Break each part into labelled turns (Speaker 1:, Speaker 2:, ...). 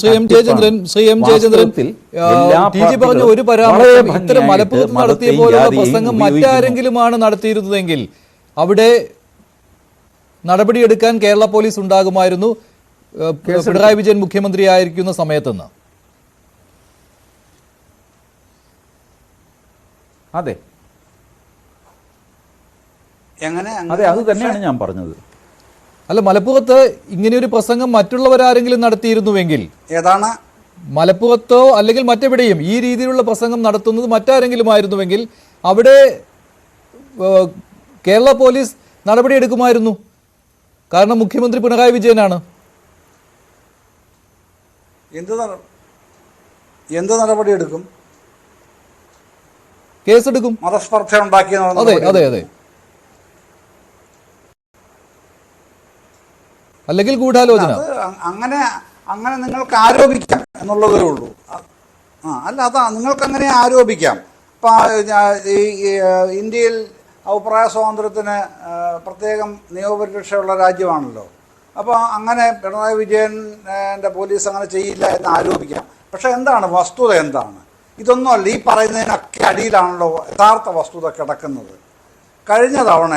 Speaker 1: Shri M Jayachandran Shri M Jayachandran T G പറഞ്ഞ ഒരു പരാമർശം ഇത്തരം മലപ്പുറത്ത് നടത്തിയ പോലുള്ള പ്രസംഗം മറ്റാരെങ്കിലുമാണ് നടത്തിയിരുന്നതെങ്കിൽ അവിടെ നടപടിയെടുക്കാൻ കേരള പോലീസ് ഉണ്ടാകുമായിരുന്നു. പിണറായി വിജയൻ മുഖ്യമന്ത്രിയായിരിക്കുന്ന സമയത്തെന്ന്.
Speaker 2: അതെ.
Speaker 3: എങ്ങനെ
Speaker 2: അതെ അത് തന്നെയാണ് ഞാൻ പറഞ്ഞത്.
Speaker 1: അല്ല മലപ്പുറത്ത് ഇങ്ങനെയൊരു പ്രസംഗം മറ്റുള്ളവരാരെങ്കിലും നടത്തിയിരുന്നുവെങ്കിൽ?
Speaker 3: ഏതാണ്?
Speaker 1: മലപ്പുറത്തോ അല്ലെങ്കിൽ മറ്റെവിടെയും ഈ രീതിയിലുള്ള പ്രസംഗം നടത്തുന്നത് മറ്റാരെങ്കിലും ആയിരുന്നുവെങ്കിൽ അവിടെ കേരള പോലീസ് നടപടിയെടുക്കുമായിരുന്നു. കാരണം മുഖ്യമന്ത്രി പിണറായി വിജയനാണ്.
Speaker 3: എന്ത് എന്ത് നടപടിയെടുക്കും?
Speaker 1: കേസെടുക്കും.
Speaker 3: മതസ്പർദ്ധ ഉണ്ടാക്കിയ
Speaker 1: അതെ അതെ അതെ. അല്ലെങ്കിൽ ഗൂഢാലോചന.
Speaker 3: അങ്ങനെ അങ്ങനെ നിങ്ങൾക്ക് ആരോപിക്കാം എന്നുള്ളതേ ഉള്ളൂ. ആ അല്ല അതാ നിങ്ങൾക്ക് അങ്ങനെ ആരോപിക്കാം. ഇപ്പം ഈ ഇന്ത്യയിൽ അഭിപ്രായ സ്വാതന്ത്ര്യത്തിന് പ്രത്യേകം നിയമപരിരക്ഷയുള്ള രാജ്യമാണല്ലോ. അപ്പോൾ അങ്ങനെ പിണറായി വിജയന്റെ പോലീസ് അങ്ങനെ ചെയ്യില്ല എന്ന് ആരോപിക്കാം. പക്ഷേ എന്താണ്? വസ്തുത എന്താണ്? ഇതൊന്നുമല്ല ഈ പറയുന്നതിനൊക്കെ അടിയിലാണല്ലോ യഥാർത്ഥ വസ്തുത കിടക്കുന്നത്. കഴിഞ്ഞ തവണ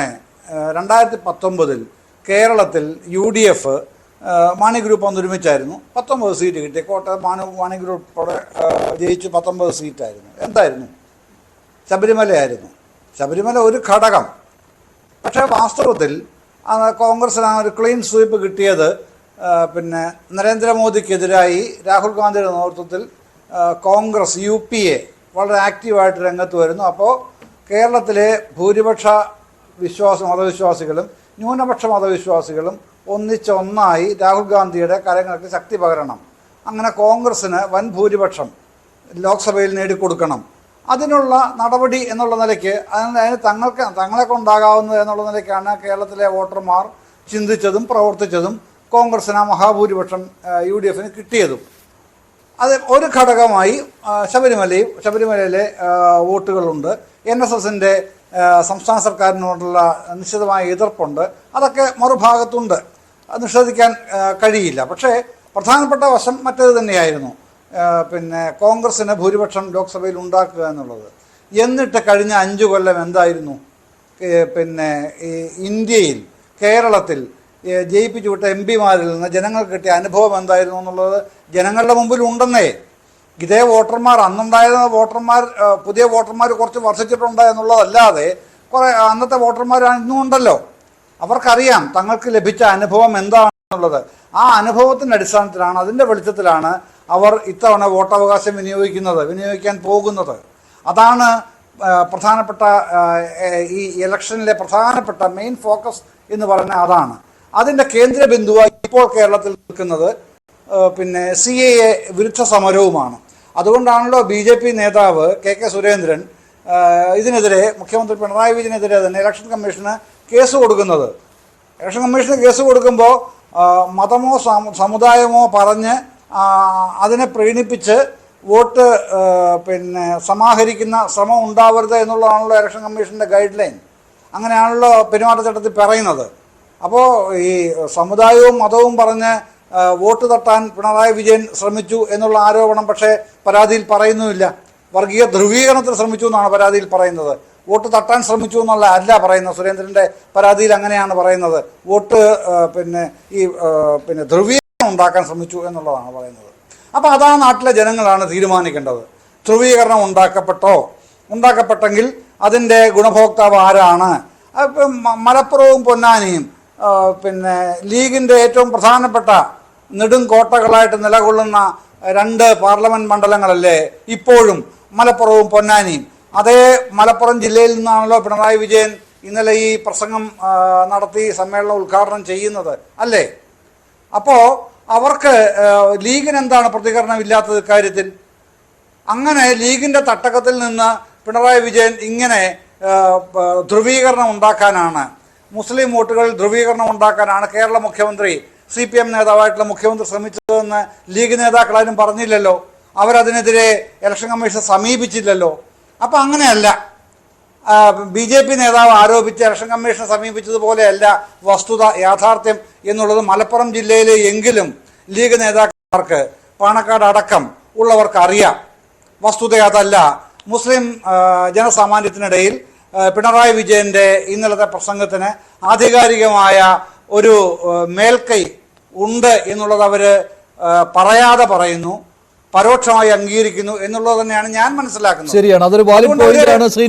Speaker 3: രണ്ടായിരത്തി പത്തൊമ്പതിൽ കേരളത്തിൽ U D F Mani group ഒന്ന് ഒരുമിച്ചായിരുന്നു. പത്തൊമ്പത് സീറ്റ് കിട്ടി. കോട്ട മാണി മാണി ഗ്രൂപ്പോടെ ജയിച്ചു പത്തൊമ്പത് സീറ്റായിരുന്നു. എന്തായിരുന്നു? ശബരിമലയായിരുന്നു. ശബരിമല ഒരു ഘടകം. പക്ഷേ വാസ്തവത്തിൽ കോൺഗ്രസ്സിന് ആ ഒരു ക്ലീൻ സ്വീപ്പ് കിട്ടിയത് പിന്നെ നരേന്ദ്രമോദിക്കെതിരായി രാഹുൽ ഗാന്ധിയുടെ നേതൃത്വത്തിൽ കോൺഗ്രസ് യു പി എ വളരെ ആക്റ്റീവായിട്ട് രംഗത്ത് വരുന്നു. അപ്പോൾ കേരളത്തിലെ ഭൂരിപക്ഷ വിശ്വാസ മതവിശ്വാസികളും ന്യൂനപക്ഷ മതവിശ്വാസികളും ഒന്നിച്ച് ഒന്നായി രാഹുൽ ഗാന്ധിയുടെ കരങ്ങൾക്ക് ശക്തി പകരണം. അങ്ങനെ കോൺഗ്രസ്സിന് വൻ ഭൂരിപക്ഷം ലോക്സഭയിൽ നേടിക്കൊടുക്കണം. അതിനുള്ള നടപടി എന്നുള്ള നിലയ്ക്ക് അതിന് തങ്ങൾക്ക് തങ്ങളെ കൊണ്ടാകാവുന്നത് എന്നുള്ള നിലയ്ക്കാണ് കേരളത്തിലെ വോട്ടർമാർ ചിന്തിച്ചതും പ്രവർത്തിച്ചതും കോൺഗ്രസ്സിന് ആ മഹാഭൂരിപക്ഷം യു ഡി എഫിന് കിട്ടിയതും. അത് ഒരു ഘടകമായി ശബരിമലയും ശബരിമലയിലെ വോട്ടുകളുണ്ട്. എൻ എസ് എസിന്റെ സംസ്ഥാന സർക്കാരിനോടുള്ള നിശ്ചിതമായ എതിർപ്പുണ്ട്. അതൊക്കെ മറുഭാഗത്തുണ്ട്. നിഷേധിക്കാൻ കഴിയില്ല. പക്ഷേ പ്രധാനപ്പെട്ട വശം മറ്റേത് തന്നെയായിരുന്നു. പിന്നെ കോൺഗ്രസിന് ഭൂരിപക്ഷം ലോക്സഭയിൽ ഉണ്ടാക്കുക എന്നുള്ളത്. എന്നിട്ട് കഴിഞ്ഞ അഞ്ചു കൊല്ലം എന്തായിരുന്നു? പിന്നെ ഇന്ത്യയിൽ കേരളത്തിൽ ജയിപ്പിച്ചു വിട്ട എം പിമാരിൽ നിന്ന് ജനങ്ങൾക്ക് കിട്ടിയ അനുഭവം എന്തായിരുന്നു എന്നുള്ളത് ജനങ്ങളുടെ മുമ്പിൽ ഉണ്ടെന്നേ ഇതേ വോട്ടർമാർ അന്നുണ്ടായിരുന്ന വോട്ടർമാർ പുതിയ വോട്ടർമാർ കുറച്ച് വർഷിച്ചിട്ടുണ്ട് എന്നുള്ളതല്ലാതെ കുറേ അന്നത്തെ വോട്ടർമാർ ഇന്നും ഉണ്ടല്ലോ. അവർക്കറിയാം തങ്ങൾക്ക് ലഭിച്ച അനുഭവം എന്താണെന്നുള്ളത്. ആ അനുഭവത്തിന്റെ അടിസ്ഥാനത്തിലാണ് അതിന്റെ വെളിച്ചത്തിലാണ് അവർ ഇത്തവണ വോട്ടവകാശം വിനിയോഗിക്കുന്നത് വിനിയോഗിക്കാൻ പോകുന്നത്. അതാണ് പ്രധാനപ്പെട്ട ഈ ഇലക്ഷനിലെ പ്രധാനപ്പെട്ട മെയിൻ ഫോക്കസ് എന്ന് പറഞ്ഞാൽ അതാണ്. അതിന്റെ കേന്ദ്ര ബിന്ദുവായി ഇപ്പോൾ കേരളത്തിൽ നിൽക്കുന്നത് പിന്നെ സി എ വിരുദ്ധ സമരവുമാണ്. അതുകൊണ്ടാണല്ലോ ബി ജെ പി നേതാവ് കെ കെ സുരേന്ദ്രൻ ഇതിനെതിരെ മുഖ്യമന്ത്രി പിണറായി വിജയനെതിരെ തന്നെ ഇലക്ഷൻ കമ്മീഷന് കേസ് കൊടുക്കുന്നത്. ഇലക്ഷൻ കമ്മീഷന് കേസ് കൊടുക്കുമ്പോൾ മതമോ സമുദായമോ പറഞ്ഞ് അതിനെ പ്രീണിപ്പിച്ച് വോട്ട് പിന്നെ സമാഹരിക്കുന്ന ശ്രമം ഉണ്ടാവരുത് എന്നുള്ളതാണല്ലോ ഇലക്ഷൻ കമ്മീഷന്റെ ഗൈഡ് ലൈൻ അങ്ങനെയാണല്ലോ പെരുമാറ്റച്ചട്ടത്തിൽ പറയുന്നത്. അപ്പോൾ ഈ സമുദായവും മതവും പറഞ്ഞ് വോട്ട് തട്ടാൻ പിണറായി വിജയൻ ശ്രമിച്ചു എന്നുള്ള ആരോപണം പക്ഷേ പരാതിയിൽ പറയുന്നുമില്ല. വർഗീയ ധ്രുവീകരണത്തിന് ശ്രമിച്ചു എന്നാണ് പരാതിയിൽ പറയുന്നത്. വോട്ട് തട്ടാൻ ശ്രമിച്ചു എന്നുള്ള അല്ല പറയുന്നത്. സുരേന്ദ്രന്റെ പരാതിയിൽ അങ്ങനെയാണ് പറയുന്നത്. വോട്ട് പിന്നെ ഈ പിന്നെ ധ്രുവീകരണം ഉണ്ടാക്കാൻ ശ്രമിച്ചു എന്നുള്ളതാണ് പറയുന്നത്. അപ്പോൾ അതാ നാട്ടിലെ ജനങ്ങളാണ് തീരുമാനിക്കേണ്ടത്. ധ്രുവീകരണം ഉണ്ടാക്കപ്പെട്ടോ? ഉണ്ടാക്കപ്പെട്ടെങ്കിൽ അതിന്റെ ഗുണഭോക്താവ് ആരാണ്? മലപ്പുറവും പൊന്നാനിയും പിന്നെ ലീഗിന്റെ ഏറ്റവും പ്രധാനപ്പെട്ട നെടും കോട്ടകളായിട്ട് നിലകൊള്ളുന്ന രണ്ട് പാർലമെന്റ് മണ്ഡലങ്ങളല്ലേ ഇപ്പോഴും മലപ്പുറവും പൊന്നാനിയും. അതേ മലപ്പുറം ജില്ലയിൽ നിന്നാണല്ലോ പിണറായി വിജയൻ ഇന്നലെ ഈ പ്രസംഗം നടത്തി സമ്മേളനം ഉദ്ഘാടനം ചെയ്യുന്നത് അല്ലേ? അപ്പോൾ അവർക്ക് ലീഗിന് എന്താണ് പ്രതികരണം ഇല്ലാത്തത് ഇക്കാര്യത്തിൽ? അങ്ങനെ ലീഗിന്റെ തട്ടകത്തിൽ നിന്ന് പിണറായി വിജയൻ ഇങ്ങനെ ധ്രുവീകരണം ഉണ്ടാക്കാനാണ് മുസ്ലിം വോട്ടുകളിൽ ധ്രുവീകരണം ഉണ്ടാക്കാനാണ് കേരള മുഖ്യമന്ത്രി സി പി എം നേതാവായിട്ടുള്ള മുഖ്യമന്ത്രി ശ്രമിച്ചതെന്ന് ലീഗ് നേതാക്കൾ ആരും പറഞ്ഞില്ലല്ലോ. അവരതിനെതിരെ ഇലക്ഷൻ കമ്മീഷനെ സമീപിച്ചില്ലല്ലോ. അപ്പം അങ്ങനെയല്ല. ബി ജെ പി നേതാവ് ആരോപിച്ച് ഇലക്ഷൻ കമ്മീഷനെ സമീപിച്ചതുപോലെയല്ല വസ്തുത യാഥാർത്ഥ്യം എന്നുള്ളത് മലപ്പുറം ജില്ലയിലെ എങ്കിലും ലീഗ് നേതാക്കന്മാർക്ക് പാണക്കാട് അടക്കം ഉള്ളവർക്ക് അറിയാം. വസ്തുത അതല്ല. മുസ്ലിം ജനസാമാന്യത്തിനിടയിൽ പിണറായി വിജയന്റെ ഇന്നലത്തെ പ്രസംഗത്തിന് ആധികാരികമായ ഒരു മേൽക്കൈ ഉണ്ട് എന്നുള്ളത് അവർ പറയാതെ പറയുന്നു പരോക്ഷമായി അംഗീകരിക്കുന്നു എന്നുള്ളത് തന്നെയാണ് ഞാൻ മനസ്സിലാക്കുന്നത്.
Speaker 1: ശരിയാണ്. അതൊരു വാലിഡ് പോയിന്റാണ് ശ്രീ